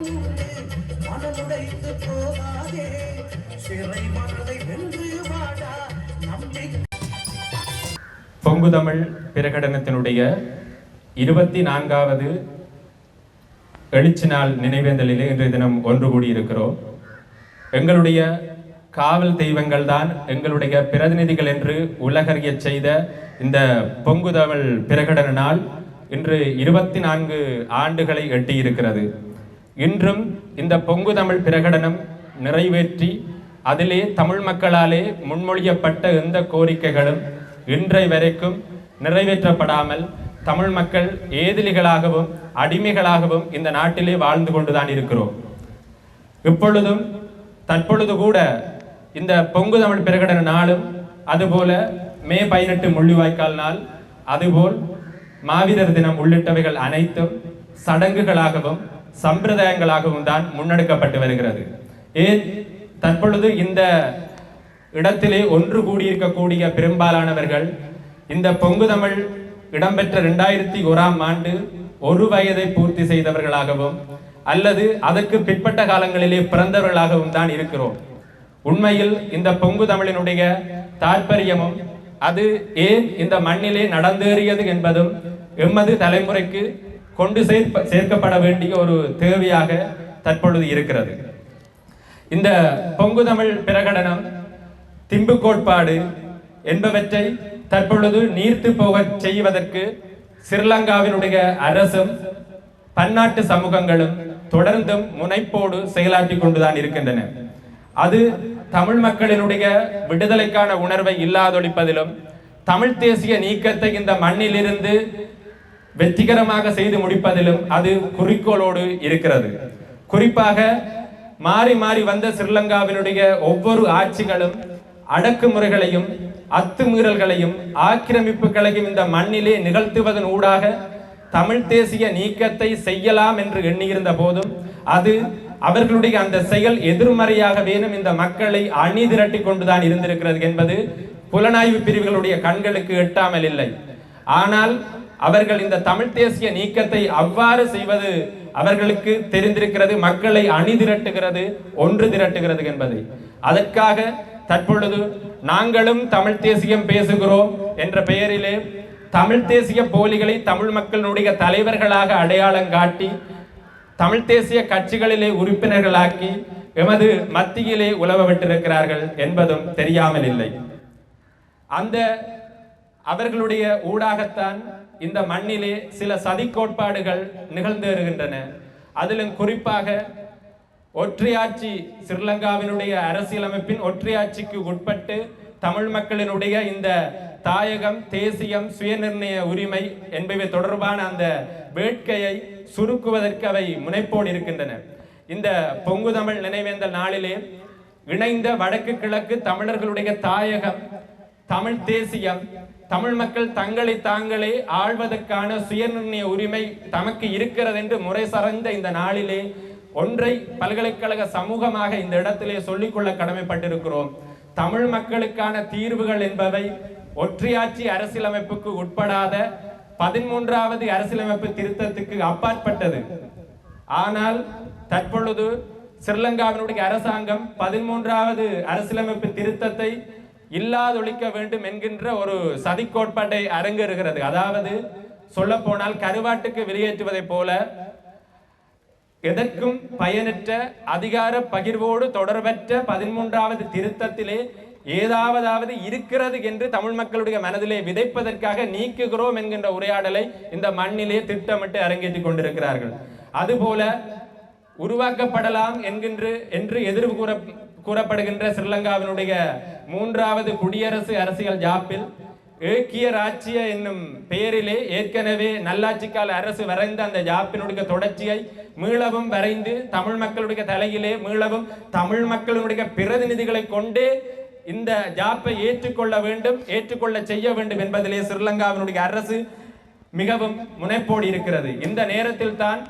மனமுடைந்து போகாதே சிறை மனதை வென்று வாடா பொங்குதமிழ் பிரகடனத்தினுடைய இருபத்தி நான்காவது எழுச்சி நாள் நினைவேந்தலிலே இன்றைய தினம் ஒன்று கூடியிருக்கிறோம். எங்களுடைய காவல் தெய்வங்கள் தான் எங்களுடைய பிரதிநிதிகள் என்று உலகறிய செய்த இந்த பொங்குதமிழ் பிரகடன நாள் இன்று இருபத்தி நான்கு ஆண்டுகளை எட்டியிருக்கிறது. இன்றும் இந்த பொங்குதமிழ் பிரகடனம் நிறைவேற்றி அதிலே தமிழ் மக்களாலே முன்மொழியப்பட்ட எந்த கோரிக்கைகளும் இன்றை வரைக்கும் நிறைவேற்றப்படாமல் தமிழ் மக்கள் ஏதிலிகளாகவும் அடிமைகளாகவும் இந்த நாட்டிலே வாழ்ந்து கொண்டுதான் இருக்கிறோம். இப்பொழுதும் தற்பொழுது கூட இந்த பொங்கு தமிழ் பிரகடன நாளும் அதுபோல மே பதினெட்டு முள்ளிவாய்க்கால் நாள் அதுபோல் மாவீரர் தினம் உள்ளிட்டவைகள் அனைத்தும் சடங்குகளாகவும் சம்பிரதாயங்களாகவும் தான் முன்னெடுக்கப்பட்டு வருகிறது. ஏன்? தற்பொழுது இந்த இடத்திலே ஒன்று கூடியிருக்கக்கூடிய பெரும்பாலானவர்கள் இந்த பொங்கு தமிழ் இடம்பெற்ற ரெண்டாயிரத்தி ஓராம் ஆண்டு ஒரு வயதை பூர்த்தி செய்தவர்களாகவும் அல்லது அதற்கு பிற்பட்ட காலங்களிலே பிறந்தவர்களாகவும் தான் இருக்கிறோம். உண்மையில் இந்த பொங்கு தமிழினுடைய தாற்பயமும் அது ஏன் இந்த மண்ணிலே நடந்தேறியது என்பதும் எமது தலைமுறைக்கு கொண்டு சேர்ப்ப சேர்க்கப்பட வேண்டிய ஒரு தேவையாக தற்பொழுது இருக்கிறது. இந்த பொங்கு தமிழ் பிரகடனம் திம்பு கோட்பாடு என்பவற்றை தற்பொழுது நீர்த்து போக செய்வதற்கு ஸ்ரீலங்காவினுடைய அரசும் பன்னாட்டு சமூகங்களும் தொடர்ந்தும் முனைப்போடு செயலாற்றி கொண்டுதான் இருக்கின்றன. அது தமிழ் மக்களினுடைய விடுதலைக்கான உணர்வை இல்லாதொழிப்பதிலும் தமிழ் தேசிய நீக்கத்தை இந்த மண்ணிலிருந்து வெற்றிகரமாக செய்து முடிப்பதிலும் அது குறிக்கோளோடு இருக்கிறது. குறிப்பாக மாறி மாறி வந்த ஸ்ரீலங்காவினுடைய ஒவ்வொரு ஆட்சிகளும் அடக்குமுறைகளையும் அத்துமீறல்களையும் ஆக்கிரமிப்புகளையும் இந்த மண்ணிலே நிகழ்த்துவதன் ஊடாக தமிழ் தேசிய நீக்கத்தை செய்யலாம் என்று எண்ணியிருந்த போதும் அது அவர்களுடைய அந்த செயல் எதிர்மறையாக வேணும் இந்த மக்களை அணி திரட்டி கொண்டுதான் இருந்திருக்கிறது என்பது புலனாய்வு பிரிவுகளுடைய கண்களுக்கு எட்டாமல் இல்லை. ஆனால் அவர்கள் இந்த தமிழ் தேசிய நீக்கத்தை அவ்வாறு செய்வது அவர்களுக்கு தெரிந்திருக்கிறது மக்களை அணி திரட்டுகிறது ஒன்று திரட்டுகிறது என்பது. அதற்காக தற்பொழுது நாங்களும் தமிழ் தேசியம் பேசுகிறோம் என்ற பெயரிலே தமிழ் தேசிய போலிகளை தமிழ் மக்களுடைய தலைவர்களாக அடையாளம் காட்டி தமிழ் தேசிய கட்சிகளிலே உறுப்பினர்களாக்கி எமது மத்தியிலே உலவ விட்டிருக்கிறார்கள் என்பதும் தெரியாமல் இல்லை அந்த அவர்களுடைய ஊடாகத்தான் இந்த மண்ணிலே சில சதி கோட்பாடுகள் நிகழ்ந்து வருகின்றன. அதிலும் குறிப்பாக ஒற்றையாட்சி ஸ்ரீலங்காவினுடைய அரசியலமைப்பின் ஒற்றையாட்சிக்கு உட்பட்டு தமிழ் மக்களினுடைய இந்த தாயகம் தேசியம் சுயநிர்ணய உரிமை என்பவை தொடர்பான அந்த வேட்கையை சுருக்குவதற்கு அவை முனைப்போடு இருக்கின்றன. இந்த பொங்கு தமிழ் நினைவேந்தல் நாளிலே இணைந்த வடக்கு கிழக்கு தமிழர்களுடைய தாயகம் தமிழ் தேசியம் தமிழ் மக்கள் தங்களை தாங்களே ஆள்வதற்கான சுயநிர்ணய உரிமை தமக்கு இருக்கிறது என்று முறை சார்ந்த இந்த நாளிலே ஒன்றை பல்கலைக்கழக சமூகமாக இந்த இடத்திலே சொல்லிக்கொள்ள கடமைப்பட்டிருக்கிறோம். தமிழ் மக்களுக்கான தீர்வுகள் என்பவை ஒற்றையாட்சி அரசியலமைப்புக்கு உட்படாத பதிமூன்றாவது அரசியலமைப்பு திருத்தத்துக்கு அப்பாற்பட்டது. ஆனால் தற்பொழுது ஸ்ரீலங்காவினுடைய அரசாங்கம் பதிமூன்றாவது அரசியலமைப்பு திருத்தத்தை இல்லாதொழிக்க வேண்டும் என்கின்ற ஒரு சதி கோட்பாட்டை அரங்கேறுகிறது. அதாவது சொல்ல போனால் கருவாட்டுக்கு வெளியேற்றுவதைப் போல எதற்கும் பயனற்ற அதிகார பகிர்வோடு தொடர்பற்ற பதிமூன்றாவது திருத்தத்திலே ஏதாவதாவது இருக்கிறது என்று தமிழ் மக்களுடைய மனதிலே விதைப்பதற்காக நீக்குகிறோம் என்கின்ற உரையாடலை இந்த மண்ணிலே திட்டமிட்டு அரங்கேற்றிக் கொண்டிருக்கிறார்கள். அதுபோல உருவாக்கப்படலாம் என்கின்ற என்று எதிர்வு கூற கூறப்படுகின்ற ஸ்ரீலங்காவினுடைய மூன்றாவது குடியரசு அரசியல் ஜாப்பில் ஏக்கிய ராச்சிய என்னும் பெயரிலே ஏற்கனவே நல்லாட்சிக்கால அரசு வரைந்த அந்த ஜாப்பினுடைய தொடர்ச்சியை மீளவும் வரைந்து தமிழ் மக்களுடைய தலையிலே மீளவும் தமிழ் மக்களுடைய பிரதிநிதிகளை கொண்டே இந்த ஜாப்பை ஏற்றுக்கொள்ள வேண்டும் ஏற்றுக்கொள்ள செய்ய வேண்டும் என்பதிலே ஸ்ரீலங்காவினுடைய அரசு மிகவும் முனைப்போடு இருக்கிறது. இந்த நேரத்தில் தான்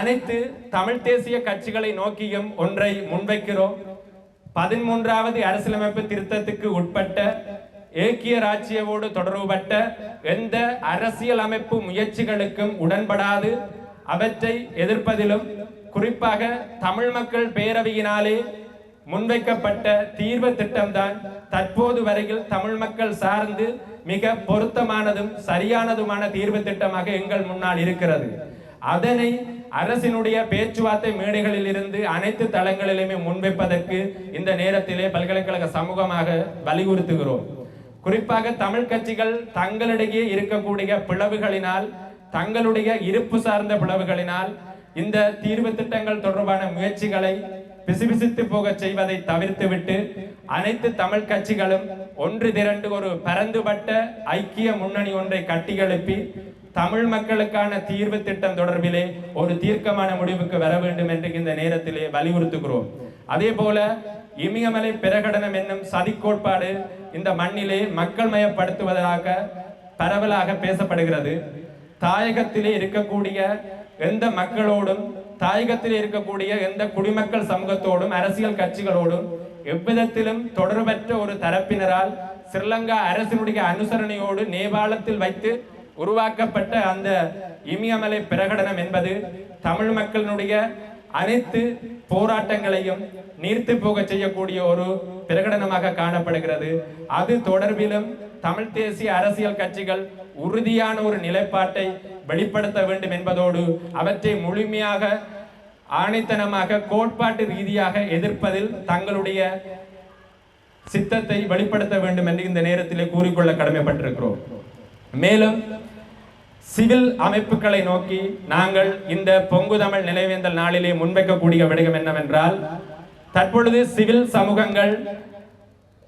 அனைத்து தமிழ் தேசிய கட்சிகளை நோக்கியும் ஒன்றை முன்வைக்கிறோம். பதிமூன்றாவது அரசியலமைப்பு திருத்தத்துக்கு உட்பட்ட ஏக்கிய ராச்சியவோடு தொடர்புபட்ட எந்த அரசியல் அமைப்பு முயற்சிகளுக்கும் உடன்படாது. அவற்றை எதிர்ப்பதிலும் குறிப்பாக தமிழ் மக்கள் பேரவையினாலே முன்வைக்கப்பட்ட தீர்வு திட்டம்தான் தற்போது வரையில் தமிழ் மக்கள் சார்ந்து மிக பொருத்தமானதும் சரியானதுமான தீர்வு திட்டமாக எங்கள் முன்னால் இருக்கிறது. அதனை அரசினுடைய பேச்சுவார்த்தை மேடைகளில் இருந்து அனைத்து தளங்களிலுமே முன்வைப்பதற்கு இந்த நேரத்திலே பல்கலைக்கழக சமூகமாக வலியுறுத்துகிறோம். குறிப்பாக தமிழ் கட்சிகள் தங்களிடையே இருக்கக்கூடிய பிளவுகளினால் தங்களுடைய இருப்பு சார்ந்த பிளவுகளினால் இந்த தீர்வு திட்டங்கள் தொடர்பான முயற்சிகளை பிசுபிசுத்து போக செய்வதை தவிர்த்துவிட்டு அனைத்து தமிழ் கட்சிகளும் ஒன்று திரண்டு ஒரு பரந்துபட்ட ஐக்கிய முன்னணி ஒன்றை கட்டியெழுப்பி தமிழ் மக்களுக்கான தீர்வு திட்டம் தொடர்பிலே ஒரு தீர்க்கமான முடிவுக்கு வர வேண்டும் என்று இந்த நேரத்திலே வலியுறுத்துகிறோம். அதே போல இமயமலை பிரகடனம் என்னும் சதி கோட்பாடு இந்த மண்ணிலே மக்கள் மயப்படுத்துவதாக பரவலாக பேசப்படுகிறது. தாயகத்திலே இருக்கக்கூடிய எந்த மக்களோடும் தாயகத்திலே இருக்கக்கூடிய எந்த குடிமக்கள் சமூகத்தோடும் அரசியல் கட்சிகளோடும் எவ்விதத்திலும் தொடர்பற்ற ஒரு தரப்பினரால் ஸ்ரீலங்கா அரசினுடைய அனுசரணையோடு நேபாளத்தில் வைத்து உருவாக்கப்பட்ட அந்த இமயமலை பிரகடனம் என்பது தமிழ் மக்களினுடைய அனைத்து போராட்டங்களையும் நீர்த்து போக செய்யக்கூடிய ஒரு பிரகடனமாக காணப்படுகிறது. அது தொடர்பிலும் தமிழ் தேசிய அரசியல் கட்சிகள் உறுதியான ஒரு நிலைப்பாட்டை வெளிப்படுத்த வேண்டும் என்பதோடு அவற்றை முழுமையாக ஆணைத்தனமாக கோட்பாட்டு ரீதியாக எதிர்ப்பதில் தங்களுடைய சித்தத்தை வெளிப்படுத்த வேண்டும் என்று இந்த நேரத்திலே கூறிக்கொள்ள கடமைப்பட்டிருக்கிறோம். மேலும் சிவில் அமைப்புகளை நோக்கி நாங்கள் இந்த பொங்கு தமிழ் நினைவேந்தல் நாளிலே முன்வைக்கக்கூடிய விடயம் என்னவென்றால் தற்பொழுது சிவில் சமூகங்கள்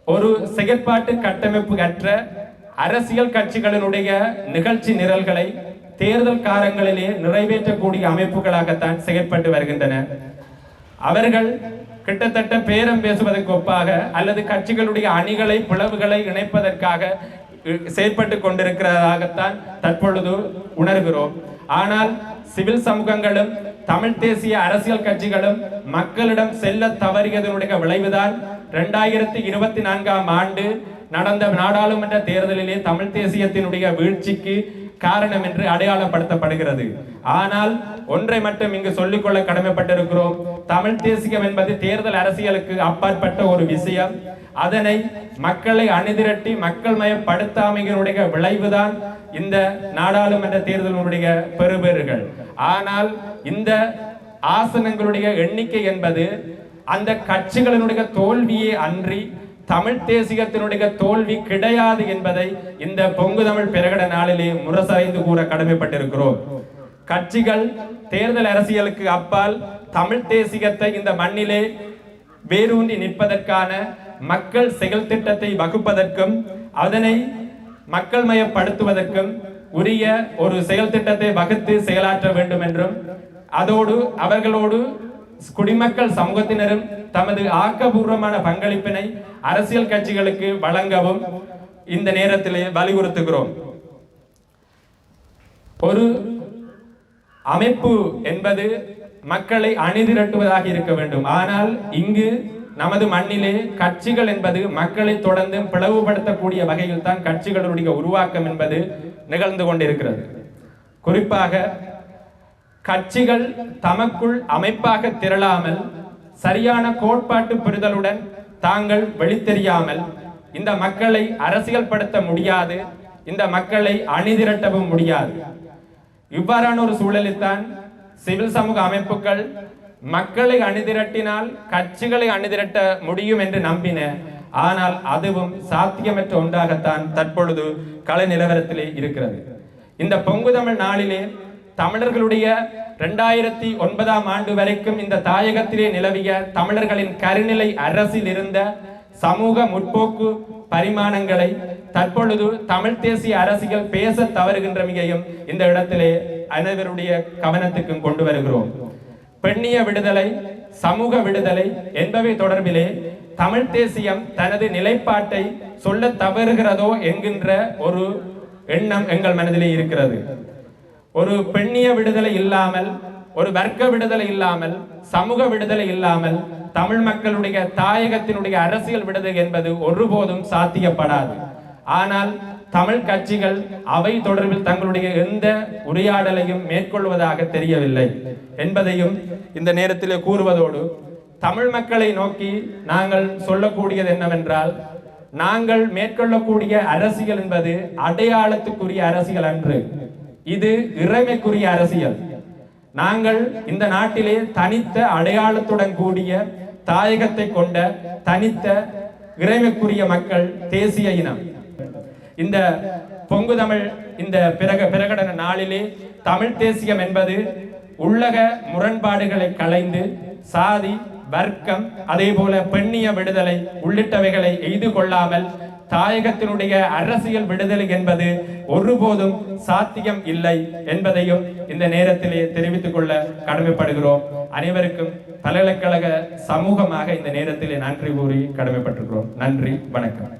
ஒரு செயற்பாட்டு கட்டமைப்பு கற்ற அரசியல் கட்சிகளினுடைய நிகழ்ச்சி நிரல்களை தேர்தல் காலங்களிலே நிறைவேற்றக்கூடிய அமைப்புகளாகத்தான் செயற்பட்டு வருகின்றன. அவர்கள் கிட்டத்தட்ட பேரம் பேசுவதற்கு ஒப்பாக அல்லது கட்சிகளுடைய அணிகளை பிளவுகளை இணைப்பதற்காக செயற்பட்டு கொண்டிருக்கிறதாகத்தான் தற்பொழுது உணர்கிறோம். ஆனால் சிவில் சமூகங்களும் தமிழ் தேசிய அரசியல் கட்சிகளும் மக்களிடம் செல்ல தவறியதனுடைய விளைவுதான் இரண்டாயிரத்தி இருபத்தி நான்காம் ஆண்டு நடந்த நாடாளுமன்ற தேர்தலிலே தமிழ் தேசியத்தினுடைய வீழ்ச்சிக்கு காரணம் என்று அடையாளப்படுத்தப்படுகிறது. ஆனால் ஒன்றை மட்டும் இங்கு சொல்லிக்கொள்ள கடமைப்பட்டிருக்கிறோம். தமிழ் தேசியம் என்பது தேர்தல் அரசியலுக்கு அப்பாற்பட்ட ஒரு விஷயம். அதனை மக்களை அணிதிரட்டி மக்கள் மயப்படுத்தாமையினுடைய விளைவுதான் இந்த நாடாளுமன்ற தேர்தலினுடைய பெறுபேறுகள். ஆனால் இந்த ஆசனங்களுடைய எண்ணிக்கை என்பது அந்த கட்சிகளினுடைய தோல்வியே அன்றி தமிழ் தேசியத்தினுடைய தோல்வி கிடையாது என்பதை இந்த பொங்கு தமிழ் பிரகட நாளிலே முரசறைந்து கூற கடமைப்பட்டிருக்கிறோம். கட்சிகள் தேர்தல் அரசியலுக்கு அப்பால் தமிழ் தேசியத்தை இந்த மண்ணிலே வேரூன்றி நிற்பதற்கான மக்கள் செயல் திட்டத்தை வகுப்பதற்கும் அதனை மக்கள் மயப்படுத்துவதற்கும் உரிய ஒரு செயல் திட்டத்தை வகுத்து செயலாற்ற வேண்டும் என்றும் அதோடு அவர்களோடு குடிமக்கள் சமூகத்தினரும் தமது ஆக்கபூர்வமான பங்களிப்பினை அரசியல் கட்சிகளுக்கு வழங்கவும் இந்த நேரத்திலே வலியுறுத்துகிறோம். ஒரு அமைப்பு என்பது மக்களை அணிதிரட்டுவதாக இருக்க வேண்டும். ஆனால் இங்கு நமது மண்ணிலே கட்சிகள் என்பது மக்களை தொடர்ந்து பிளவுபடுத்தக்கூடிய வகையில் தான் கட்சிகளுடைய உருவாக்கம் என்பது நிகழ்ந்து கொண்டிருக்கிறது. குறிப்பாக கட்சிகள் தமக்குள் அமைப்பாக திரளாமல் சரியான கோட்பாட்டு புரிதலுடன் தாங்கள் வெளித்தெரியாமல் இந்த மக்களை அரசியல்படுத்த முடியாது இந்த மக்களை அணிதிரட்டவும் முடியாது. இவ்வாறான ஒரு சூழலில்தான் சிவில் சமூக அமைப்புகள் மக்களை அணிதிரட்டினால் கட்சிகளை அணிதிரட்ட முடியும் என்று நம்பின ஆனால் அதுவும் சாத்தியமற்ற ஒன்றாகத்தான் தற்பொழுது கலை நிலவரத்திலே இருக்கிறது. இந்த பொங்கு தமிழ் நாளிலே தமிழர்களுடைய ரெண்டாயிரத்தி ஒன்பதாம் ஆண்டு வரைக்கும் இந்த தாயகத்திலே நிலவிய தமிழர்களின் கருநிலை அரசில் இருந்த சமூக முற்போக்கு பரிமாணங்களை தற்பொழுது தமிழ் தேசிய அரசியல் பேச தவறுகின்றமையையும் இந்த இடத்திலே அனைவருடைய கவனத்துக்கும் கொண்டு வருகிறோம். பெண்ணிய விடுதலை சமூக விடுதலை என்பவை தொடர்பிலே தமிழ் தேசியம் தனது நிலைப்பாட்டை சொல்ல தவறுகிறதோ என்கின்ற ஒரு எண்ணம் எங்கள் மனதிலே இருக்கிறது. ஒரு பெண்ணிய விடுதலை இல்லாமல் ஒரு வர்க்க விடுதலை இல்லாமல் சமூக விடுதலை இல்லாமல் தமிழ் மக்களுடைய தாயகத்தினுடைய அரசியல் விடுதலை என்பது ஒருபோதும் சாத்தியப்படாது. ஆனால் தமிழ் கட்சிகள் அவை தொடர்பில் தங்களுடைய எந்த உரையாடலையும் மேற்கொள்வதாக தெரியவில்லை என்பதையும் இந்த நேரத்தில் கூறுவதோடு தமிழ் மக்களை நோக்கி நாங்கள் சொல்லக்கூடியது என்னவென்றால் நாங்கள் மேற்கொள்ளக்கூடிய அரசியல் என்பது அடையாளத்துக்குரிய அரசியல் அன்று. இது இறைமைக்குரிய அரசியல். நாங்கள் இந்த நாட்டிலே தனித்த அடையாளத்துடன் கூடிய தாயகத்தை கொண்ட தனித்த இறைமைக்குரிய மக்கள் தேசிய இனம். இந்த பொங்கு தமிழ் இந்த பிறக பிரகடன நாளிலே தமிழ் தேசியம் என்பது உள்ளக முரண்பாடுகளை களைந்து சாதி வர்க்கம் அதே போல பெண்ணிய விடுதலை உள்ளிட்டவைகளை எய்து கொள்ளாமல் தாயகத்தினுடைய அரசியல் விடுதலை என்பது ஒருபோதும் சாத்தியம் இல்லை என்பதையும் இந்த நேரத்திலே தெரிவித்துக் கொள்ள கடமைப்படுகிறோம். அனைவருக்கும் பல்கலைக்கழக சமூகமாக இந்த நேரத்திலே நன்றி கூறி கடமைப்பட்டிருக்கிறோம். நன்றி வணக்கம்.